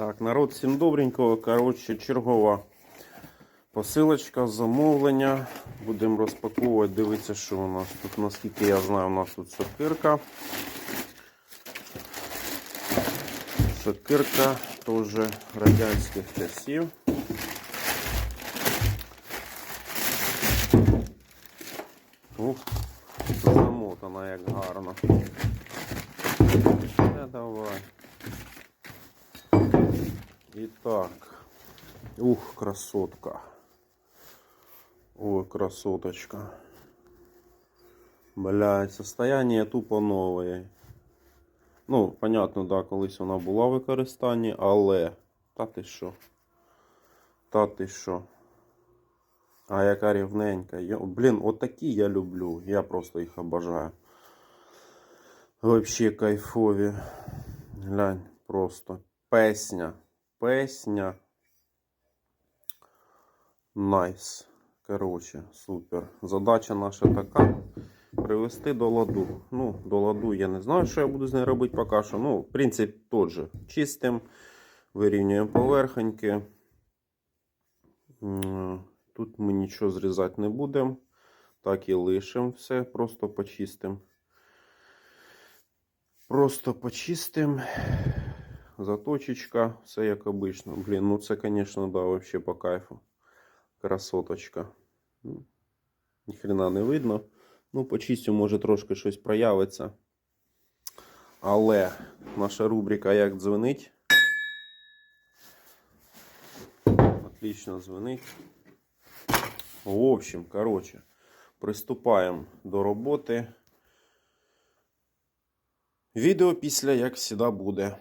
Так, народ, всім добренького. Коротше, чергова посилочка, замовлення. Будемо розпаковувати, дивитися, що у нас тут, наскільки я знаю, у нас тут сокирка. Сокирка теж радянських часів. Ух, замотана як гарно. Не давай. І так. Ух, красотка. Ой, красоточка. Блядь, состояние тупо нове. Ну, понятно, да, колись вона була в використанні, але. Та ти що? Та ти що? А яка рівненька. Йо- Блін, отакі я люблю. Я просто їх обожаю. Вообще кайфові. Глянь, просто. Песня. Песня. Найс. Короче, супер. Задача наша така. Привести до ладу. Ну, до ладу я не знаю, що я буду з нею робити поки що. Ну, принцип тот же. Чистим, вирівнюємо поверхоньки. Тут ми нічого зрізати не будемо. Так і лишимо все, просто почистимо. Просто почистим. Заточечка, все як обично. Блін, ну це, звісно, да, вообще по кайфу. Красоточка. Ніхрена не видно. Ну, почистю, може трошки щось проявиться. Але наша рубрика як дзвонить. Отлично дзвонить. В общем, короче, приступаємо до роботи. Відео після, як завжди, буде.